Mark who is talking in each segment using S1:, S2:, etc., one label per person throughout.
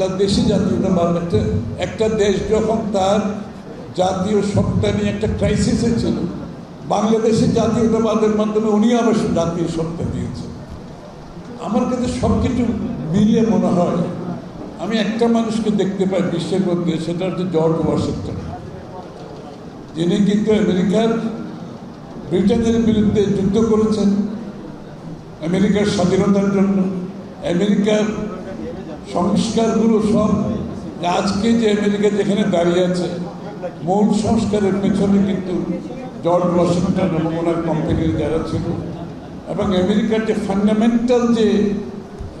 S1: বাংলাদেশি জাতীয়তাবাদ একটা একটা দেশ যখন তার জাতীয় সত্তা নিয়ে একটা ক্রাইসিসে ছিল, বাংলাদেশি জাতীয়তাবাদের মাধ্যমে উনি আবার জাতীয় সত্তা দিয়েছেন আমার কাছে সব কিছু মিলিয়ে মনে হয়, আমি একটা মানুষকে দেখতে পাই বিশ্বের মধ্যে, সেটা হচ্ছে জর্জ ওয়াশিংটন যিনি কিন্তু আমেরিকার, ব্রিটেনের বিরুদ্ধে যুদ্ধ করেছেন, আমেরিকার স্বাধীনতার জন্য, আমেরিকার সংস্কারগুলো সব আজকে যে আমেরিকা যেখানে দাঁড়িয়ে আছে, মূল সংস্কারের পেছনে কিন্তু জর্জ ওয়াশিংটন এবং ওনার কোম্পানির যারা ছিল, এবং আমেরিকার যে ফান্ডামেন্টাল যে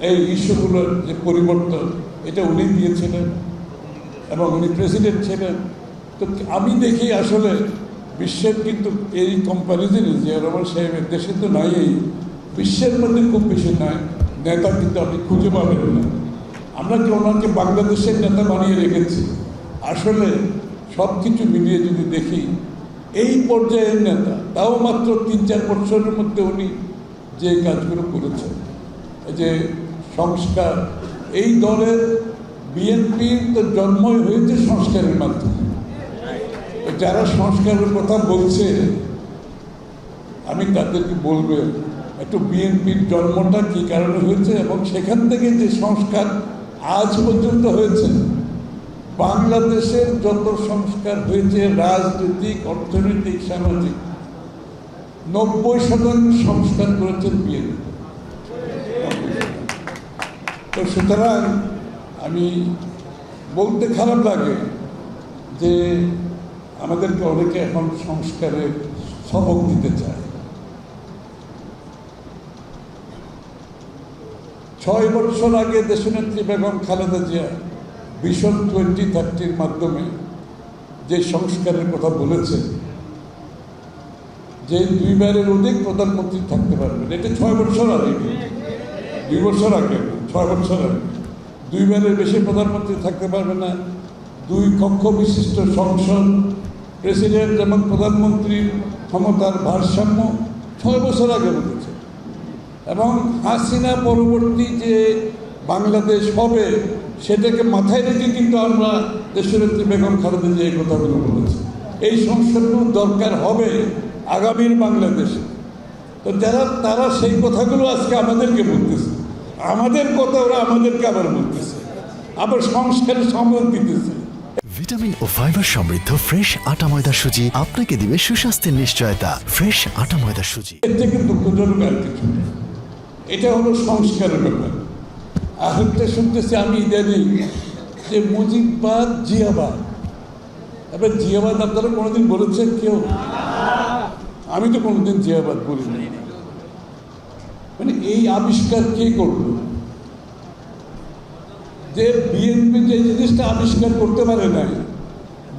S1: এই ইস্যুগুলোর যে পরিবর্তন, এটা উনি দিয়েছিলেন এবং উনি প্রেসিডেন্ট ছিলেন। তো আমি দেখি আসলে বিশ্বের কিন্তু এই কম্প্যারিজনে যে রহমান সাহেবের দেশে তো নাই, এই বিশ্বের মধ্যে খুব বেশি নাই, নেতা কিন্তু আপনি খুঁজে পাবেন না। আমরা কি ওনাকে বাংলাদেশের নেতা বানিয়ে রেখেছি? আসলে সব কিছু মিলিয়ে যদি দেখি, এই পর্যায়ের নেতা, তাও মাত্র তিন চার বছরের মধ্যে উনি যে কাজগুলো করেছেন যে সংস্কার, এই দলের বিএনপির তো জন্মই হয়েছে সংস্কারের মাধ্যমে। যারা সংস্কারের কথা বলছে, আমি তাদেরকে বলব, একটু বিএনপির জন্মটা কী কারণে হয়েছে এবং সেখান থেকে যে সংস্কার আজ পর্যন্ত হয়েছে। বাংলাদেশের যত সংস্কার হয়েছে, রাজনৈতিক, অর্থনৈতিক, সামাজিক, নব্বই শতাংশ সংস্কার করেছেন বিএনপি। তো সুতরাং আমি বলতে খারাপ লাগে যে আমাদেরকে অনেকে এখন সংস্কারের সবক দিতে চায়। ছয় বছর আগে দেশনেত্রী বেগম খালেদা জিয়া ভিশন টোয়েন্টি থার্টির মাধ্যমে যে সংস্কারের কথা বলেছেন, যে দুইবারের অধিক প্রধানমন্ত্রী থাকতে পারবেন, এটা ছয় বছর আগে, দুই বছর আগে, ছয় বছর আগে। দুইবারের বেশি প্রধানমন্ত্রী থাকতে পারবে না। দুই কক্ষ বিশিষ্ট সংসদ, প্রেসিডেন্ট এবং প্রধানমন্ত্রীর ক্ষমতার ভারসাম্য ছয় বছর আগে বলেছে এবং হাসিনা পরবর্তী যে বাংলাদেশ হবে সেটাকে মাথায় রেখে কিন্তু আমরা দেশনেত্রী বেগম খালেদা যে এই কথাগুলো বলেছি এই সংস্কারগুলো দরকার হবে আগামীর বাংলাদেশে। তো যারা তারা সেই কথাগুলো আজকে আমাদেরকে বলতেছে। আমাদের কথা ওরা আমাদেরকে আবার বলতেছে। আবার সংস্কারের সম্মান দিতেছে।
S2: ভিটামিন ও ফাইবার সমৃদ্ধ ফ্রেশ আটা ময়দা সুজি আপনাকে দিবে সুস্বাস্থ্যের নিশ্চয়তা। ফ্রেশ আটা ময়দা সুজি।
S1: থেকে দুঃখজনক আর কিছু নেই। এটা হলো সংস্কারের ব্যাপার। আরেকটা শুনতেছি আমি ইদানিং যে মুজিববাদ, জিয়াবাদ। এবার জিয়াবাদ আপনারা কোনোদিন বলেছেন কেউ? আমি তো কোনোদিন জিয়াবাদ বলিনি। মানে এই আবিষ্কার কে করল? যে বিএনপি যে জিনিসটা আবিষ্কার করতে পারে নাই,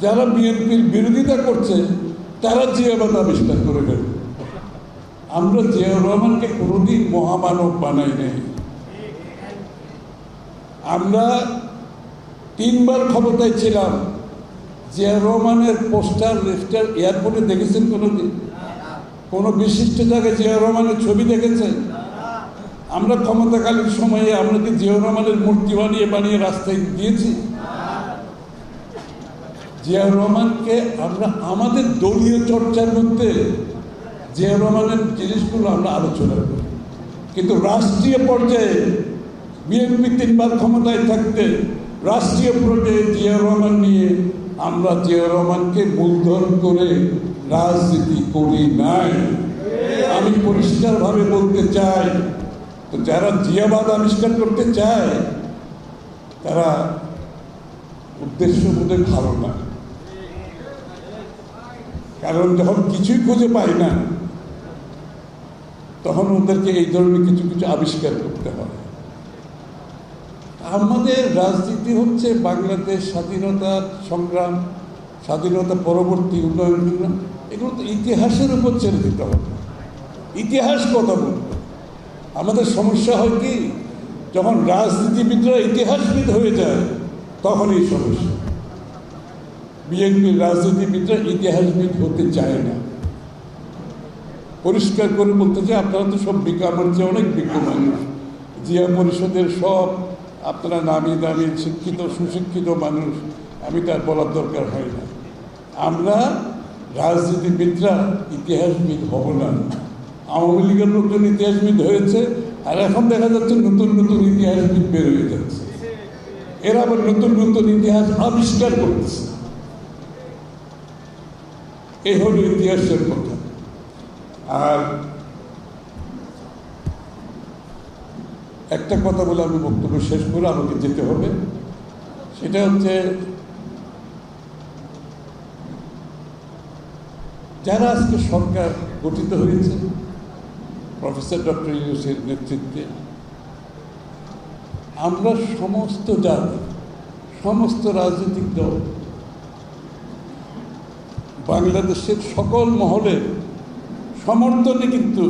S1: যারা বিএনপির বিরোধিতা করছে, তারা জিয়াবাদ আবিষ্কার করে ফেলবে। আমরা জিয়াউর রহমানকে কোনোদিন মহামানব বানাই নাই। আমরা তিনবার ক্ষমতায় ছিলাম। জিয়াউর রহমানের পোস্টার লিস্টার এয়ারপোর্টে দেখেছেন কোনোদিন? কোনো বিশিষ্ট জায়গায় জিয়াউর রহমানের ছবি দেখেছেন? আমরা ক্ষমতাকালীন সময়ে আমরা কি জিয়াউর রহমানের মূর্তি বানিয়ে বানিয়ে রাস্তায় দিয়েছি। জিয়াউর রহমানকে আমরা আমাদের দলীয় চর্চার মধ্যে জিয়াউর রহমানের জিনিসগুলো আমরা আলোচনা করি। কিন্তু রাষ্ট্রীয় পর্যায়ে বিএনপি তিনবার ক্ষমতায় থাকতে রাষ্ট্রীয় পর্যায়ে জিয়া রহমান নিয়ে আমরা জিয়া রহমানকে মূলধন করে রাজনীতি করি নাই। আমি পরিষ্কারভাবে বলতে চাই, তো যারা জিয়াবাদ আবিষ্কার করতে চায়, তারা উদ্দেশ্য বোধহয় ভালো না কারণ যখন কিছুই খুঁজে পায় না তখন ওদেরকে এই ধরনের কিছু কিছু আবিষ্কার করতে হয় আমাদের রাজনীতি হচ্ছে বাংলাদেশ স্বাধীনতার সংগ্রাম, স্বাধীনতা পরবর্তী উন্নয়ন সংগ্রাম এগুলো তো ইতিহাসের উপর ছেড়ে দিতে হবে। ইতিহাস কথা আমাদের সমস্যা হয় কি, যখন রাজনীতিবিদরা ইতিহাসবিদ হয়ে যায় তখন এই সমস্যা। বিএনপির রাজনীতিবিদরা ইতিহাসবিদ হতে চায় না। পরিষ্কার করে বলতে চাই আপনারা তো সব বিজ্ঞ আমার চেয়ে অনেক বিজ্ঞ মানুষ। জিয়া পরিষদের সব আপনারা নামি দামি শিক্ষিত, সুশিক্ষিত মানুষ, আমি তার বলার দরকার হয় না। আমরা রাজনীতিবিদরা ইতিহাসবিদ হব না। আওয়ামী লীগের লোকজন ইতিহাসবিদ হয়েছে, আর এখন দেখা যাচ্ছে নতুন নতুন ইতিহাসবিদ বের হয়ে যাচ্ছে। এরা আবার নতুন নতুন ইতিহাস আবিষ্কার করতেছে। এই হলো ইতিহাসের কথা। একটা কথা বলে আমি বক্তব্য শেষ করে আমাকে যেতে হবে। সেটা হচ্ছে, যারা আজকে সরকার গঠিত হয়েছে, প্রফেসর ডক্টর ইউসের নেতৃত্বে, আমরা সমস্ত জাতি, সমস্ত রাজনৈতিক দল, বাংলাদেশের সকল মহলে সমর্থনে কিন্তু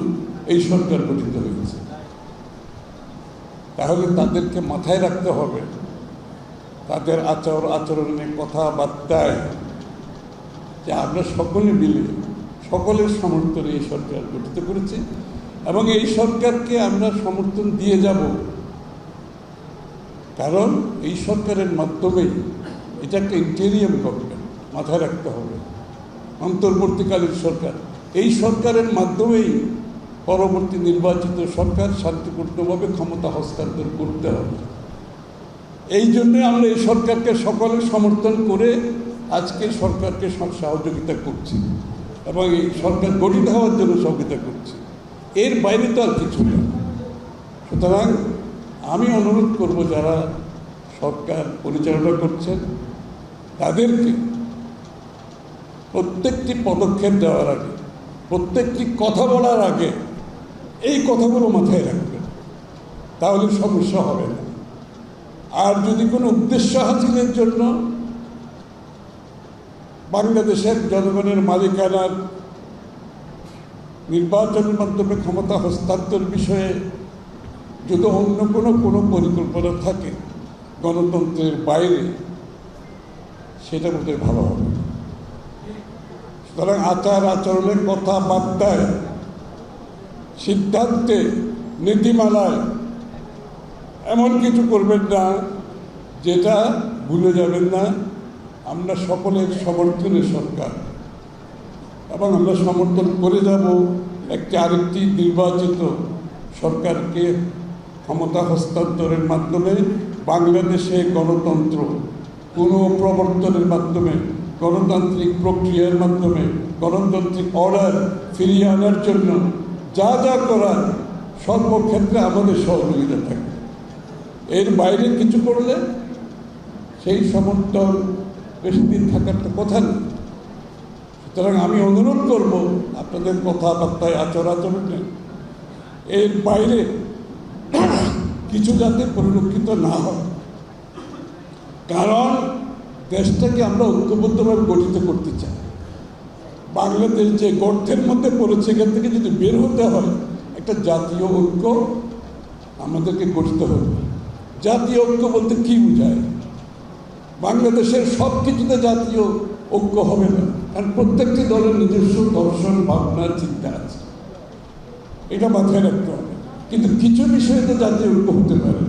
S1: এই সরকার গঠিত হয়েছে তাহলে তাদেরকে মাথায় রাখতে হবে, তাদের আচর আচরণে কথাবার্তায় যে আমরা সকলে মিলে, সকলের সমর্থনে এই সরকার গঠিত করেছি এবং এই সরকারকে আমরা সমর্থন দিয়ে যাব। কারণ এই সরকারের মাধ্যমেই এটা একটা ইন্টেরিয়াম গভর্নমেন্ট মাথায় রাখতে হবে, অন্তর্বর্তীকালীন সরকার। এই সরকারের মাধ্যমেই পরবর্তী নির্বাচিত সরকার শান্তিপূর্ণভাবে ক্ষমতা হস্তান্তর করতে হবে। এই জন্য আমরা এই সরকারকে সকলে সমর্থন করে আজকে সরকারকে সহযোগিতা করছি এবং এই সরকার গঠিত হওয়ার জন্য সহযোগিতা করছি। এর বাইরে তো আর কিছু নেই। সুতরাং আমি অনুরোধ করব যারা সরকার পরিচালনা করছেন, তাদেরকে প্রত্যেকটি পদক্ষেপ দেওয়ার আগে প্রত্যেকটি কথা বলার আগে এই কথাগুলো মাথায় রাখবেন তাহলে সমস্যা হবে না। আর যদি কোনো উদ্দেশ্য হাসিলের জন্য বাংলাদেশের জনগণের মালিকানার নির্বাচনের মাধ্যমে ক্ষমতা হস্তান্তর বিষয়ে যদি অন্য কোনো কোনো পরিকল্পনা থাকে গণতন্ত্রের বাইরে, সেটা বোধহয় ভালো হবে সুতরাং আচার আচরণের কথাবার্তায় সিদ্ধান্তে, নীতিমালায় এমন কিছু করবেন না যেটা ভুলে যাবেন না। আমরা সকলের সমর্থনে সরকার এবং আমরা সমর্থন করে যাব একটি আরেকটি নির্বাচিত সরকারকে ক্ষমতা হস্তান্তরের মাধ্যমে। বাংলাদেশে গণতন্ত্র কোনো প্রবর্তনের মাধ্যমে গণতান্ত্রিক প্রক্রিয়ার মাধ্যমে, গণতান্ত্রিক অর্ডার ফিরিয়ে আনার জন্য যা যা করার সর্বক্ষেত্রে আমাদের সহযোগিতা থাকবে এর বাইরে কিছু করলে সেই সমর্থন বেশি দিন থাকার তো কথা নেই। সুতরাং আমি অনুরোধ করব আপনাদের কথাবার্তায় আচর আচরণে এর বাইরে কিছু যাতে পরিলক্ষিত না হয়। কারণ দেশটাকে আমরা ঐক্যবদ্ধভাবে গঠিত করতে চাই। বাংলাদেশ যে গর্তের মধ্যে পড়েছে, এখান থেকে যদি বের হতে হয়, একটা জাতীয় ঐক্য আমাদেরকে গঠিত হবে। জাতীয় ঐক্য বলতে কি বোঝায়? বাংলাদেশের সব কিছুতে জাতীয় ঐক্য হবে না, কারণ প্রত্যেকটি দলের নিজস্ব দর্শন, ভাবনা, চিন্তা আছে। এটা মাথায় রাখতে হবে। কিন্তু কিছু বিষয়ে তো জাতীয় ঐক্য হতে পারে।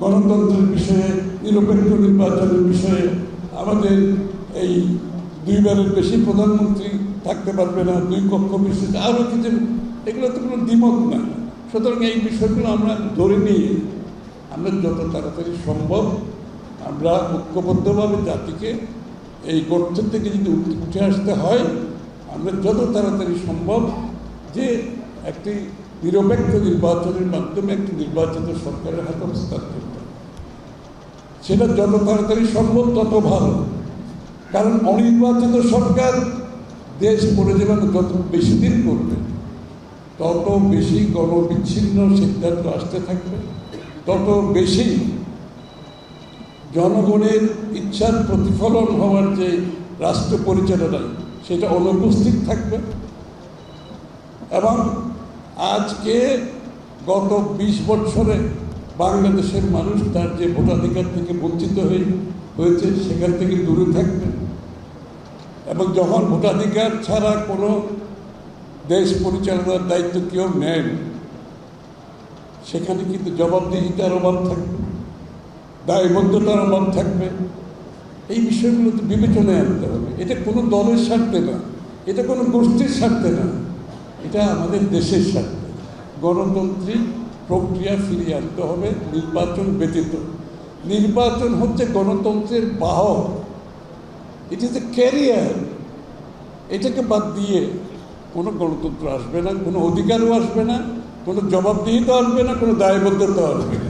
S1: গণতন্ত্রের বিষয়ে, নিরপেক্ষ নির্বাচনের বিষয়ে আমাদের এই দুইবারের বেশি প্রধানমন্ত্রী থাকতে পারবে না, দুই কক্ষ বিষয়ে আরও কিছু, এগুলো তো কোনো দ্বিমত না সুতরাং এই বিষয়গুলো আমরা ধরে নিয়ে, আমরা যত তাড়াতাড়ি সম্ভব আমরা ঐক্যবদ্ধভাবে জাতিকে এই গর্তের থেকে যদি উঠে- আসতে হয়, আমরা যত তাড়াতাড়ি সম্ভব যে একটি নিরপেক্ষ নির্বাচনের মাধ্যমে একটি নির্বাচিত সরকারের হাতে হস্তান্তর। সেটা যত তাড়াতাড়ি সম্ভব তত ভালো। কারণ অনির্বাচিত সরকার দেশ পরিচালনা যত বেশি দিন করবে, তত বেশি গণবিচ্ছিন্ন সিদ্ধান্ত আসতে থাকবে, তত বেশি জনগণের ইচ্ছার প্রতিফলন হওয়ার যে রাষ্ট্র পরিচালনায় সেটা অনুপস্থিত থাকবে। এবং আজকে গত বিশ বছরে বাংলাদেশের মানুষ তার যে ভোটাধিকার থেকে বঞ্চিত হয়ে হয়েছে, সেখান থেকে দূরে থাকবে। এবং যখন ভোটাধিকার ছাড়া কোনো দেশ পরিচালনার দায়িত্ব কেউ নেন সেখানে কিন্তু জবাবদিহিতার অভাব থাকবে, দায়বদ্ধতার অভাব থাকবে। এই বিষয়গুলো তো বিবেচনায় আনতে হবে। এটা কোনো দলের স্বার্থে না, এটা কোনো গোষ্ঠীর স্বার্থে না, এটা আমাদের দেশের স্বার্থে। গণতান্ত্রিক প্রক্রিয়া ফিরিয়ে আনতে হবে, নির্বাচন ব্যতীত। নির্বাচন হচ্ছে গণতন্ত্রের বাহক। ইট ইজ এ ক্যারিয়ার এটাকে বাদ দিয়ে কোনো গণতন্ত্র আসবে না, কোনো অধিকারও আসবে না, কোনো জবাবদিহিতা আসবে না, কোনো দায়বদ্ধতা আসবে না।